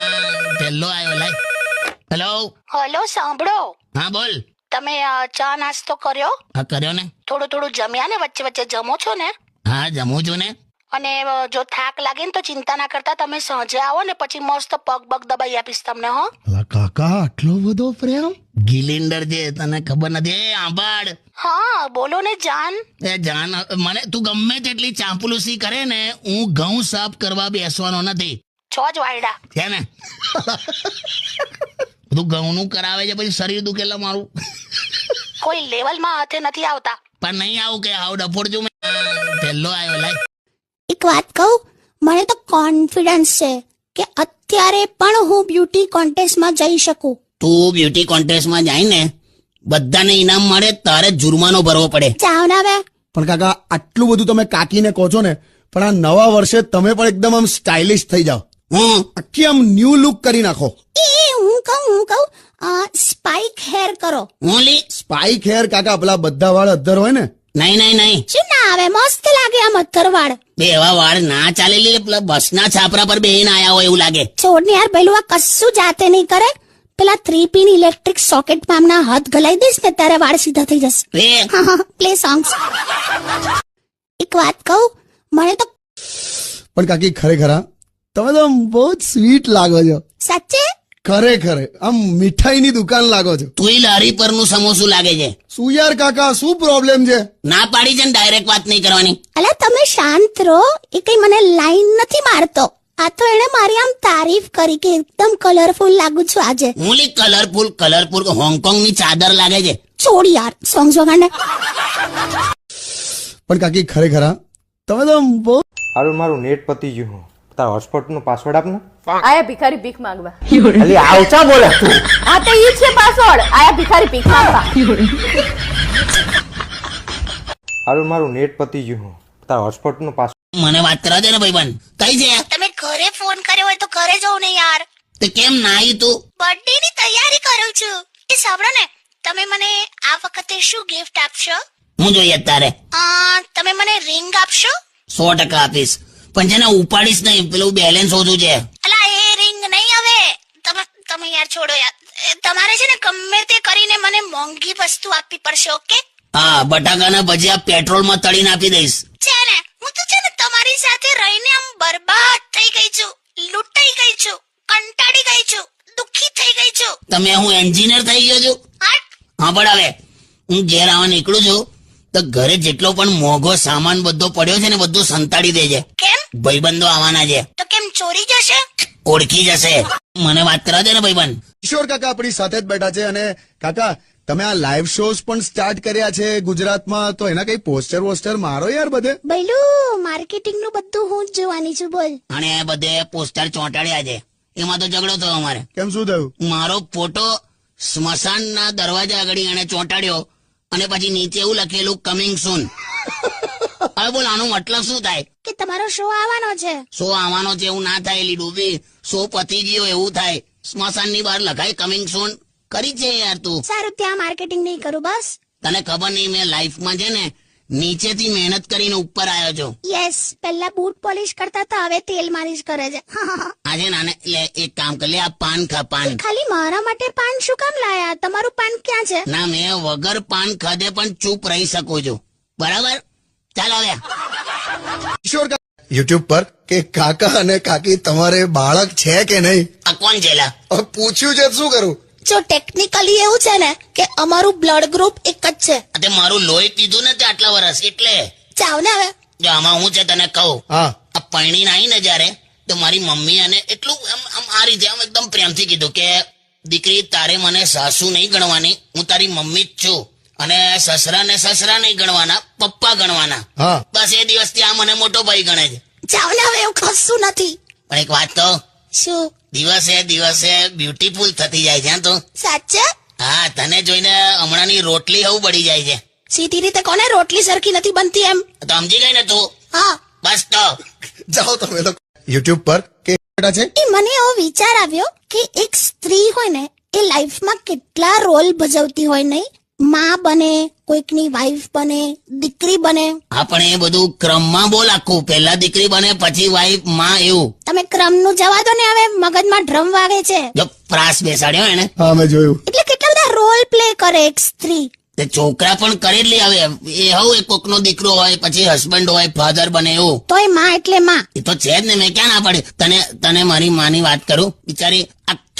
પહેલો આવ્યો લાય હેલો હલો સાંભળો. હા બોલ. તમે અ, ચા નાસ્તો કર્યો? હા કર્યો ને. થોડું થોડું જમ્યા ને વચ્ચે વચ્ચે? જમો છો ને? હા જમું છું ને. અને અ, જો થાક લાગે ને તો ચિંતા ના કરતા તમે સાંજે આવો ને પછી મસ્ત પગ પગ દબાઈ આપીશ તમને હો. અલા કાકા આટલો બધો પ્રેમ? ગિલિન્ડર છે તને ખબર નથી. એ આંબાડ. હા બોલો ને જાન. એ જાન મને તું ગમે તેટલી ચાંપલુસી કરે ને હું ઘઉં સાફ કરવા બેસવાનો નથી. છો જ વાયડા. છે ને? તું ઘઉંનું કરાવે છે પછી શરીર દુખેલા મારું. કોઈ લેવલમાં હાથે નથી આવતા. પણ નહીં આવું કે આવું ડફોડ છું પહેલો આવ્યો લાય. એક વાત કહું મને તો કોન્ફિડન્સ છે કે અત્યારે પણ હું બ્યુટી કોન્ટેસ્ટમાં જઈ શકું. તું બ્યુટી કોન્ટેસ્ટમાં જાય ને બધાને ઇનામ મળે તારે જુર્માનો ભરવો પડે. જાઓ ને હવે. પણ કાકા આટલું બધું તમે કાકીને કહો છો ને પણ આ નવા વર્ષે તમે પણ એકદમ આમ સ્ટાઇલિશ થઈ જાઓ. આખી આમ ન્યૂ લુક કરી નાખો? એ હું કહું હું કહું. સ્પાઇક હેર કરો. ઓલી સ્પાઇક હેર કાકા પેલા બધા વાળ અદ્ધર હોય ને? નહીં નહીં નહીં. શું ના આવે? મસ્ત લાગે આ મથરવાડ બે એવા વાળ ના ચાલેલી પેલા બસના છાપરા પર બેહીને આયા હોય એવું લાગે. છોડ ને યાર પેલું આ કશું જાતે નહીં કરે. પેલા થ્રી પિન ઇલેક્ટ્રિક સોકેટમાં આમના હાથ ગલાઈ દઈશ ને ત્યારે વાળ સીધા થઈ જશે. રે. પ્લે સોંગ્સ એક વાત કહું મને તો પણ કાકી ખરેખર તમે તો બહુ જ સ્વીટ લાગો છો. સાચે? ખરેખર આમ મીઠાઈની દુકાન લાગો છો. તુંય લારી પરનું સમોસું લાગે છે. શું યાર કાકા શું પ્રોબ્લેમ છે? ના પાડી છે ને ડાયરેક્ટ વાત નહીં કરવાની. અલા તમે શાંત રહો. એ કઈ મને લાઈન નથી મારતો. આ તો એને મારી આમ તારીફ કરી કે એકદમ કલરફુલ લાગુ છું આજે. હું કલરફુલ કલરફુલ હોંગકોંગની ચાદર લાગે છે. છોડ યાર સોંગ વગાડને. પણ કાકી ખરેખર તમે તો બહુ હારું મારું નેટ પતી ગયું. હું હોટસ્પોટ નો પાસવર્ડ આપને? આયા ભિખારી ભીખ માંગવા. અલી આવચા બોલે. તું આ તો ઈ છે પાસવર્ડ આયા ભિખારી ભીખ માંગવા. હાલ મારું નેટ પતી ગયું હું. તાર હોટસ્પોટ નો પાસવર્ડ મને વાત કરા દે ને ભાઈબંધ. કઈ છે? તમે ઘરે ફોન કર્યો હોય તો ઘરે જાઓ ને યાર. તે કેમ નાઈ તું? બર્થડે ની તૈયારી કરું છું. એ સાંભળો ને તમે મને આ વખતે શું ગિફ્ટ આપશો? હું જોઈએ તારે. અ, તમે મને રિંગ આપશો? સો ટકા આપીશ. પણ જેને ઉપાડીશ નહીં. પેલું બેલેન્સ ઓછું છે. અલા એ રિંગ નહીં હવે. તમે તમે યાર છોડો યાર. તમારે છે ને ગમે તે કરીને મને મોંઘી વસ્તુ આપવી પડશે ઓકે? હા બટાકાના ભજીયા પેટ્રોલમાં તળીને આપી દઈશ. છે ને હું તો છે ને તમારી સાથે રહીને આમ બરબાદ થઈ ગઈ છું લૂંટાઈ ગઈ છું કંટાળી ગઈ છું દુખી થઈ ગઈ છું. તમે હું એન્જિનિયર થઈ ગયો છું? હા પણ હવે હું ઘેર આવવા નીકળું છું તો ઘરે જેટલો પણ મોંઘો સામાન બધો પડ્યો છે ને બધું સંતાડી દેજે. કેમ ભાઈબંધો આવવાના છે. તો કેમ ચોરી જશે? ઓળખી જશે. મને વાત કરવા દે ને ભાઈબંધ. કિશોર કાકા આપણી સાથે જ બેઠા છે અને કાકા તમે આ લાઈવ શોઝ પણ સ્ટાર્ટ કર્યા છે ગુજરાતમાં તો એના કઈ પોસ્ટર વોસ્ટર મારો યાર બધે? બૈલું માર્કેટિંગનું બધું હું જ જોવાની છું બોલ. અને બધે પોસ્ટર ચોંટાડ્યા છે. એમાં તો ઝઘડો થયો અમારે. કેમ શું થયું? મારો ફોટો સ્મશાનના દરવાજા આગળ એને ચોંટાડ્યો અને પછી નીચે એવું લખેલું કમિંગ સૂન હવે બોલ આનો મતલબ શું થાય? કે તમારો શો આવવાનો છે. શો આવવાનો છે એવું ના થાય એલી ડૂબી સો પતી ગયો એવું થાય. સ્મશાનની બહાર લખાય કમિંગ સોન કરી છે યાર તું. સારું ત્યાં માર્કેટિંગ નહીં કરું બસ. તને ખબર નહીં મેં લાઈફમાં છે ને નીચેથી મહેનત કરીને ઉપર આવ્યો છો. યસ પહેલા બૂટ પોલિશ કરતા હતા હવે તેલ માલિશ કરે છે. આજે નાને એટલે એક કામ કર લે આ પાન ખા પાન. ખાલી મારા માટે પાન શું કામ લાયા? તમારું પાન ક્યાં છે? ના મેં વગર પાન ખાધે પણ ચૂપ રહી શકું છું. બરાબર? ચાલો કિશોર યુટ્યુબ પર કે કાકા અને કાકી તમારે બાળક છે કે નહીં? આ કોણ છે પૂછ્યું છે શું કરું? જો ટેકનિકલી એવું છે ને કે અમારું બ્લડ ગ્રુપ એક જ છે. તે મારું લોહી પીધું ને તે આટલા વર્ષ એટલે. ચાવ ને હવે. જો આમાં હું છે તને કહું હા. આ પરણી નાઈ ને જયારે તો મારી મમ્મી અને એટલું આમ આમ આ રીતે આમ એકદમ પ્રેમથી કીધું કે દીકરી તારે મને સાસુ નહીં ગણવાની હું તારી મમ્મી જ છું. અને સસરા ને સસરા નહીં ગણવાના પપ્પા ગણવાના. હા. બસ એ દિવસથી આ મને મોટો ભાઈ ગણે છે. જાવ ને હવે એવું કશું નથી. પણ એક વાત તો શું? દિવસે દિવસે બ્યુટીફુલ થતી જાય છે તું. સાચે? હા તને જોઈને હમણાંની રોટલી હવું બળી જાય છે. સીધી રીતે કોને રોટલી સરખી નથી બનતી એમ? તો સમજી ગઈ ને તું? હા. બસ તો. જાઓ તમે લોકો. યુટ્યુબ પર કે છે? એ મને એવો વિચાર આવ્યો કે એક સ્ત્રી હોય ને એ લાઈફમાં કેટલા રોલ ભજવતી હોય નહીં? માં બને કોઈકની વાઈફ બને દીકરી બને. આપણે એ બધું ક્રમમાં બોલ આખું પહેલા દીકરી બને પછી વાઈફમાં એવું. તમે ક્રમનું જવા દો ને હવે મગજમાં ડ્રમ વાગે છે. જો પ્રાસ બેસાડ્યો એને. હા મેં જોયું. એટલે કેટલા બધા રોલ પ્લે કરે એક સ્ત્રી? તે છોકરા પણ કરી લે હવે. એ હવ એ કોકનો દીકરો હોય પછી હસબન્ડ હોય ફાધર બને એવું. તો એ માં એટલે માં. એ તો છે જ ને મેં ક્યાં ના પડ્યું. તને તને મારી માની વાત કરું. બિચારી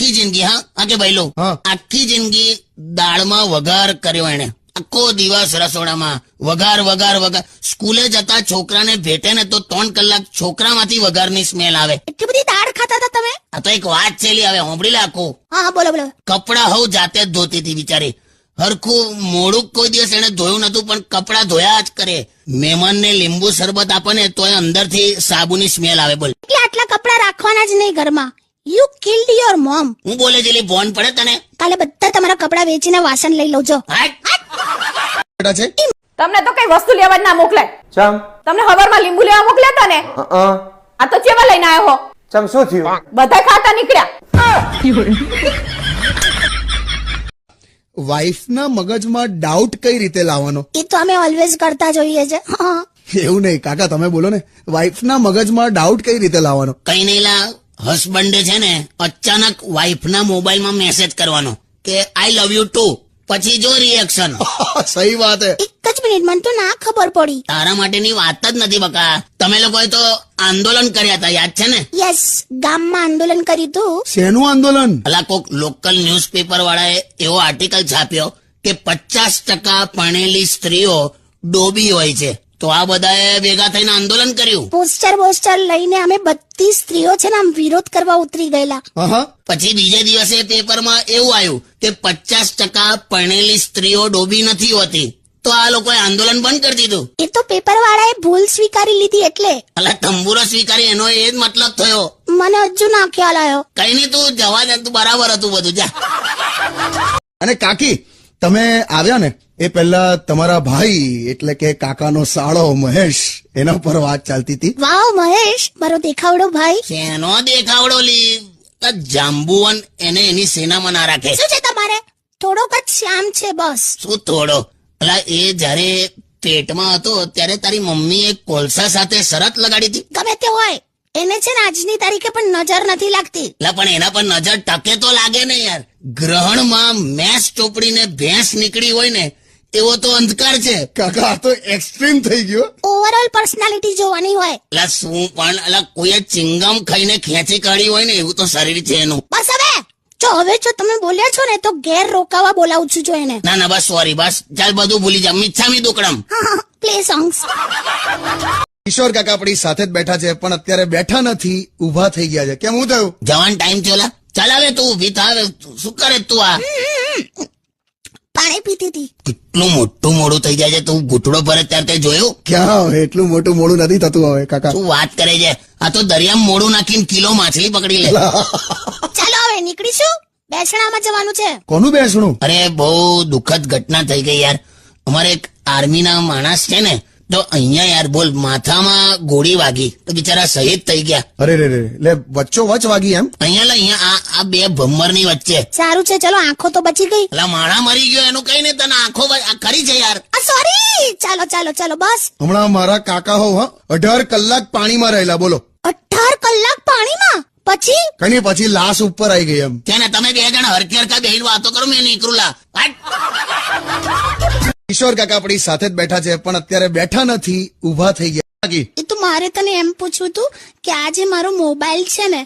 આખી જિંદગી હા? આજે કે ભાઈ લો આખી જિંદગી દાળમાં વઘાર કર્યો એને આખો દિવસ રસોડામાં વઘાર વઘાર વઘાર. સ્કૂલે જતા છોકરાને ભેટે ને તો ત્રણ કલાક છોકરામાંથી વઘારની સ્મેલ આવે. એટલી બધી દાળ ખાતા હતા તમે? આ તો એક વાત છે લી હવે હોંભળી લાખો. હા હા બોલો બોલો. કપડા હવ જાતે જ ધોતી હતી બિચારી. હરખું મોડું કોઈ દિવસ એને ધોયું નતું પણ કપડા ધોયા જ કરે. મહેમાનને લીંબુ શરબત આપે ને તોય અંદરથી સાબુની સ્મેલ આવે બોલ. એટલે આટલા કપડા રાખવાના જ નહીં ઘરમાં. યુ કિલ્ડ યોર મોમ હું બોલે જેલી ફોન પડે તને? કાલે બધા તમારા કપડા વેચીને વાસણ લઈ લઉં હાટ બેટા છે? તમને તો કઈ વસ્તુ લેવા જ ના મોકલે ચમ? તમને હવારમાં લીંબુ લેવા મોકલ્યા હતા ને? આ તો ચેવા લઈને આવ્યો હો? ચમ શું થયું? બધા ખાતા નીકળ્યા. વાઇફના મગજમાં ડાઉટ કઈ રીતે લાવવાનો? એ તો અમે ઓલવેઝ કરતા જોઈએ છે. હા એવું નહીં કાકા તમે બોલો ને. વાઈફના મગજમાં ડાઉટ કઈ રીતે લાવવાનો? કઈ નહીં લા હસબન્ડે છે ને અચાનક વાઈફના મોબાઈલમાં મેસેજ કરવાનો કે આઈ લવ યુ ટુ પછી જો રિએક્શન સહી વાત હે. એક જ મિનિટ મને તો ના ખબર પડી. તારા માટેની વાત જ નથી બકા. તમે લોકોએ તો આંદોલન કર્યા હતા યાદ છે ને? યસ ગામમાં આંદોલન કર્યું હતું. શેનું આંદોલન? અલા કોક લોકલ ન્યૂઝપેપર વાળાએ એવો આર્ટિકલ છાપ્યો કે પચાસ ટકા ભણેલી સ્ત્રીઓ ડોબી હોય છે. તો આ બધાએ ભેગા થઈને આંદોલન કર્યું. પોસ્ટર પોસ્ટર લઈને અમે બધી સ્ત્રીઓ છે ને આમ વિરોધ કરવા ઉતરી ગયેલા. પછી બીજે દિવસે પેપરમાં એવું આવ્યું કે પચાસ ટકા પરણેલી સ્ત્રીઓ ડોબી નથી હોતી. તો આ લોકોએ આંદોલન બંધ કરી દીધું. એ તો પેપર વાળાએ ભૂલ સ્વીકારી લીધી એટલે. અલા તંબુરો સ્વીકારી એનો એ જ મતલબ થયો. મને હજુ ના ખ્યાલ આવ્યો. કઈ નહીં તું જવા દે તું બરાબર હતું બધું જા. અને કાકી તમે આવ્યા ને? એ પહેલા તમારા ભાઈ એટલે કે કાકાનો સાળો મહેશ એના પર વાત ચાલતી હતી. વાવ મહેશ મારો દેખાવડો ભાઈ. શેનો દેખાવડો લી? જાંબુવન એને એની સેનામાં ના રાખે. શું છે તમારે? થોડોક જ શ્યામ છે બસ. શું થોડો? અલા એ જ્યારે પેટમાં હતો ત્યારે તારી મમ્મીએ કોલસા સાથે શરત લગાડી હતી. ગમે તે હોય. એને છે ને આજની તારીખે પણ નજર નથી લાગતી. લા પણ એના પર નજર ટકે તો લાગે ને યાર. ગ્રહણમાં મેસ ચોપડીને ભેંસ નીકળી હોય ને એવો તો અંધકાર છે. કાકા આ તો એક્સ્ટ્રીમ થઈ ગયો. ઓવરઓલ પર્સનાલિટી જોવાની હોય. એટલે શું પણ એટલે કોઈએ ચિંગમ ખાઈને ખેંચી કાઢી હોય ને એવું તો શરીર છે એનું. બસ હવે જો હવે જો તમે બોલ્યા છો ને તો ઘેર રોકાવા બોલાવું છું જો એને. ના ના બસ સોરી બસ. ચાલ બધું ભૂલી જા. મિચ્છામી દુકડમ. પ્લે સોંગ્સ કિશોર કાકા આપણી સાથે જ બેઠા છે પણ અત્યારે બેઠા નથી ઊભા થઈ ગયા છે. કેમ હું થયું? જવાન ટાઈમ ચોલા ચાલ આવે તું ઊભી થાવ શું કરે તું આ? પાણી પીતી હતી. કેટલું મોટું મોડું થઈ જાય છે. તું ઘૂંટડો ભરે ત્યારે તે જોયું? ક્યાં હવે એટલું મોટું મોડું નથી થતું હવે કાકા. શું વાત કરે છે? આ તો દરિયામાં મોડું નાખીને કિલો માછલી પકડી લે. ચાલો હવે નીકળીશું. બેસણામાં જવાનું છે. કોનું બેસણું? અરે બહુ દુઃખદ ઘટના થઈ ગઈ યાર. અમારે એક આર્મીના માણસ છે ને તો અહીંયા યાર બોલ માથામાં ગોળી વાગી. તો બિચારા શહીદ થઈ ગયા. અરે રે રે લે વચ્ચો વચ વાગી એમ? અહીંયા લે અહીંયા આ આ બે ભમ્મરની વચ્ચે. સારું છે ચલો આંખો તો બચી ગઈ. એટલે માણા મરી ગયો એનું કઈ ને તને આંખો કરી આ ખરી છે યાર. આ સોરી ચાલો ચાલો ચાલો બસ. હમણાં મારા કાકા હો હા. અઢાર કલાક પાણીમાં રહેલા બોલો. અઢાર કલાક પાણીમાં? પછી? કઈ પછી લાશ ઉપર આવી ગઈ એમ. ને તમે બે જણા હરખી હરખા બેહીને વાતો કરો મેં નીકળું લા. કિશોર કાકા આપણી સાથે જ બેઠા છે, પણ અત્યારે બેઠા નથી, ઊભા થઈ ગયા. એ તો મારે તને એમ પૂછવું હતું કે આ જે મારો મોબાઈલ છે ને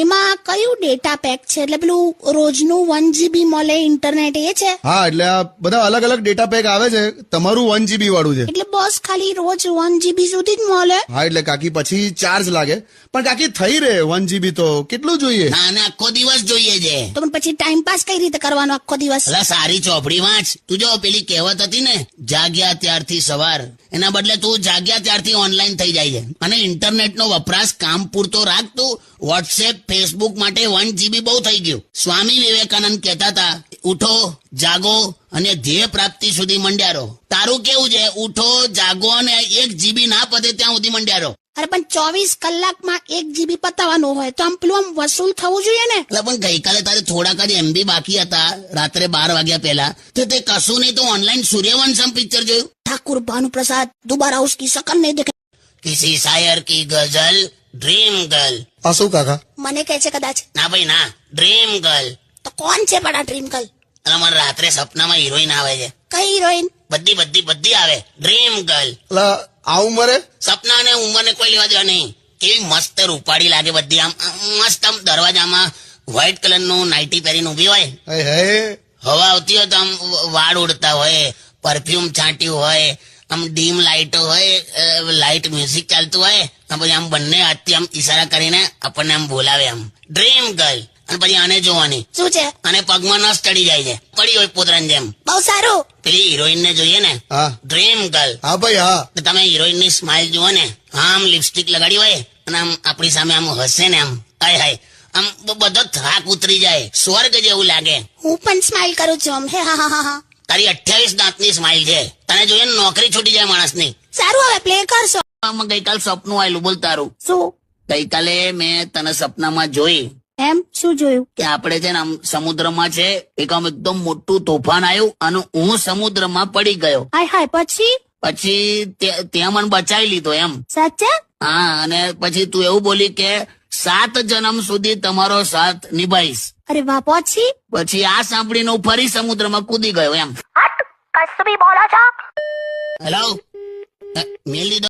એમાં કયું ડેટા પેક છે? એટલે પેલું રોજનું વન જીબી મળે ઇન્ટરનેટ એ છે? હા એટલે આ બધા અલગ અલગ ડેટા પેક આવે છે. તમારું વન જીબી વાળું છે. એટલે બસ ખાલી રોજ વન જીબી સુધી જ મળે. હા એટલે કાકી પછી ચાર્જ લાગે. પણ કાકી થઈ રહે વન જીબી તો. કેટલું જોઈએ? ના ના આખો દિવસ જોઈએ છે. તો પણ પછી ટાઈમ પાસ કઈ રીતે કરવાનો આખો દિવસ? સારી ચોપડી વાંચ. તું જો પેલી કહેવત હતી ને જાગ્યા ત્યારથી સવાર. એના બદલે તું જાગ્યા ત્યારથી ઓનલાઈન થઈ જાય છે. અને ઇન્ટરનેટનો વપરાશ કામ પૂરતો રાખ તું. વોટ્સએપ ફેસબુક માટે વન જીબી બહુ થઈ ગયું. સ્વામી વિવેકાનંદ કહેતા હતા ઉઠો જાગો અને ધ્યેય પ્રાપ્તિ સુધી મંડ્યારો. તારું કેવું છે? ઉઠો જાગો અને એક જીબી ના પતે ત્યાં સુધી મંડ્યારો. અરે પણ ચોવીસ કલાકમાં એક જીબી પતાવવાનું હોય તો આમ પેલું આમ વસૂલ થવું જોઈએ ને? એટલે પણ ગઈકાલે તારે થોડાક જ એમબી બાકી હતા રાત્રે બાર વાગ્યા પહેલા. તો તે કશું નહીં તો ઓનલાઈન સૂર્યવંશમ પિક્ચર જોયું. ठाकुर भानुप्रसाद दोबारा उसकी शकल नहीं देखे किसी शायर की ગઝલ ડ્રીમ ગર્લ આ શું કાકા મને કહે છે કદાચ ના ભાઈ ના ડ્રીમ ગર્લ તો કોણ છે પણ અલા મને રાત્રે સપનામાં હિરોઈન આવે છે કઈ હિરોઈન બધી બધી બધી આવે ડ્રીમ ગર્લ લા આ ઉંમરે સપના અને ઉંમરને કોઈ લેવા દેવા નહીં કેવી મસ્ત રૂપાળી લાગે બધી આમ મસ્ત આમ દરવાજામાં વ્હાઈટ કલરનું નાઇટી પહેરીને ઊભી હોય। હવા આવતી હોય તો આમ વાળ ઉડતા હોય। પરફ્યુમ છાંટ્યું હોય આમ ડીમ લાઇટો હોય લાઇટ મ્યુઝિક ચાલતું હોય અને પછી આમ બંને હાથથી આમ ઈશારા કરીને આપણને આમ બોલાવે આમ. ડ્રીમ ગર્લ અને પછી આને જોવાની. શું છે? અને પગમાં નસ ચડી જાય છે. પડી હોય પોતરાની જેમ. બહુ સારું. પેલી હિરોઈન ને જોઈએ ને? ડ્રીમ ગર્લ હા ભાઈ હા. તમે હિરોઈનની સ્માઇલ જુઓ ને. આમ લિપસ્ટિક લગાડી હોય અને આમ આપણી સામે આમ હસે ને આમ. હાય હાય. આમ બધો થાક ઉતરી જાય. સ્વર્ગ જેવું લાગે. હું પણ સ્માઇલ કરું છું આમ. હે હા હા હા હા. તારી અઠ્યાવીસ દાંતની સ્માઇલ છે. તને જોઈએ નોકરી છૂટી જાય માણસની. સારું હવે પ્લે કરશો. આમાં ગઈકાલ સપનું આવેલું બોલ તારું. શું? ગઈકાલે મેં તને સપનામાં જોઈ. એમ? શું જોયું? કે આપણે છે ને આમ સમુદ્રમાં છે એક આમ એકદમ મોટું તોફાન આવ્યું અને હું સમુદ્રમાં પડી ગયો. હાય હાય પછી? પછી ત્યાં મને બચાવી લીધો એમ. સાચા? હા અને પછી તું એવું બોલી કે સાત જન્મ સુધી તમારો સાથ નિભાઈશ. અરે વાહ પછી પછી આ સાંભળીને હું ફરી સમુદ્રમાં કૂદી ગયો એમ. કશું બી બોલો છો. હેલો મેલી